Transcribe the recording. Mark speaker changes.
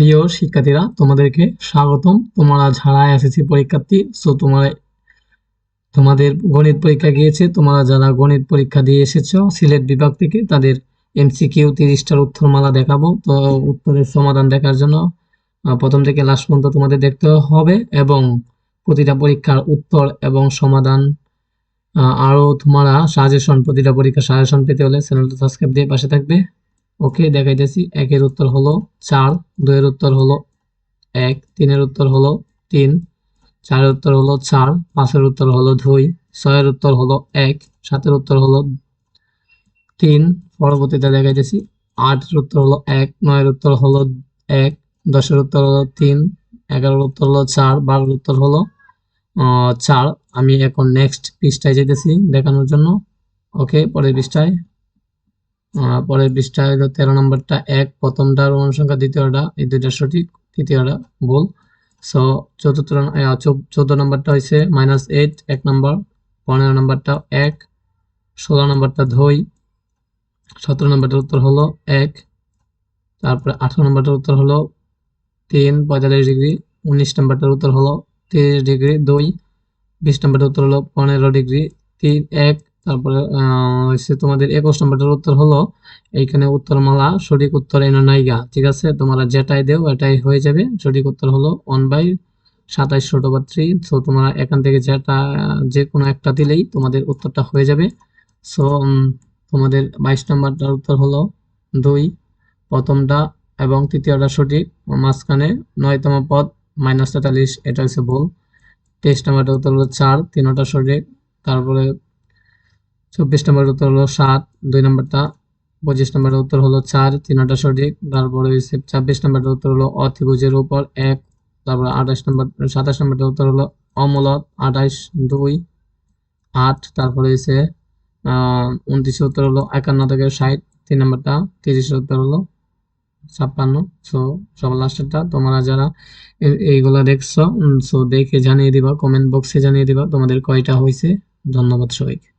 Speaker 1: প্রিয় শিক্ষার্থীরা তোমাদেরকে স্বাগতম। তোমরা যারা এসেছি পরীক্ষার্থী সো তোমরা তোমাদের গণিত পরীক্ষা গিয়েছে। তোমরা যারা গণিত পরীক্ষা দিয়ে এসেছ সিলেট বিভাগ থেকে তাদের এমসিকিউ তিরিশটার উত্তরমালা দেখাবো। তো উত্তরের সমাধান দেখার জন্য প্রথম থেকে লাস্ট পর্যন্ত তোমাদের দেখতে হবে এবং প্রতিটা পরীক্ষার উত্তর এবং সমাধান আহ, আরও তোমরা সাজেশন প্রতিটা পরীক্ষার সাজেশন পেতে হলে চ্যানেলটা সাবস্ক্রাইব দিয়ে পাশে থাকবে। ওকে দেখাইতেছি একের উত্তর হলো চার দুইয়ের উত্তর হলো এক তিনের উত্তর হলো তিন চারের উত্তর হলো চার পাঁচের উত্তর হলো দুই ছয়ের উত্তর হলো এক সাতের উত্তর হলো তিন পরবর্তীতে দেখাইতেছি আটের উত্তর হলো এক নয়ের উত্তর হলো এক দশের উত্তর হলো তিন এগারোর উত্তর হলো চার বারোর উত্তর হলো চার আমি এখন নেক্সট পৃষ্ঠায় যেতেছি দেখানোর জন্য ওকে পরের পৃষ্ঠায় পরের পৃষ্ঠায় হলো তেরো নম্বরটা এক প্রথমটার সংখ্যা দ্বিতীয়টা, এই দুইটা সঠিক, তৃতীয়টা ভুল। সো চতুর্থ চৌদ্দ নম্বরটা হয়েছে মাইনাস এইট এক নম্বর, পনেরো নম্বরটা এক, ষোলো নম্বরটা দুই, সতেরো নম্বরটার উত্তর হলো এক, তারপরে আঠেরো নম্বরটার উত্তর হলো তিন, পঁয়তাল্লিশ ডিগ্রি, উনিশ নম্বরটার উত্তর হলো তিরিশ ডিগ্রি, দুই, বিশ নম্বরটার উত্তর হলো পনেরো ডিগ্রি, তিন, এক তারপরে হচ্ছে তোমাদের একুশ নম্বরটার উত্তর হলো, এইখানে উত্তরমালা, সঠিক উত্তর এনো নাইগা, ঠিক আছে? তোমরা যেটাই দেও, এটাই হয়ে যাবে। সঠিক উত্তর হলো ওয়ান বাই সাতাইশ ছোট বা থ্রি সো তোমরা এখান থেকে যেটা যে কোনো একটা দিলেই তোমাদের উত্তরটা হয়ে যাবে। সো তোমাদের বাইশ নম্বরটার উত্তর হলো দুই, প্রথমটা এবং তৃতীয়টা সঠিক। মাঝখানে নয়তম পদ মাইনাস তেতাল্লিশ, এটা হচ্ছে ভুল। তেইশ নম্বরটার উত্তর হলো চার, তিনটা সঠিক। তারপরে চব্বিশ নম্বরের উত্তর হলো সাত, দুই নম্বরটা পঁচিশ নম্বরের উত্তর হলো চার, তিন তিনটা সঠিক। তারপরে হচ্ছে ছাব্বিশ নম্বরের উত্তর হলো অত্রিভুজের উপর এক, তারপর আঠাশ নম্বর, সাতাশ নম্বরের উত্তর হলো অমূলত আঠাইশ দুই, আট, তারপরে হয়েছে উনত্রিশের উত্তর হলো একান্ন থেকে ষাট, তিন নম্বরটা তিরিশের উত্তর হলো ছাপ্পান্ন। সো সবার লাস্টেরটা তোমরা যারা এইগুলো দেখছ সো দেখে জানিয়ে দিবা কমেন্ট বক্সে জানিয়ে দিবা তোমাদের কয়টা হয়েছে। ধন্যবাদ সবাইকে।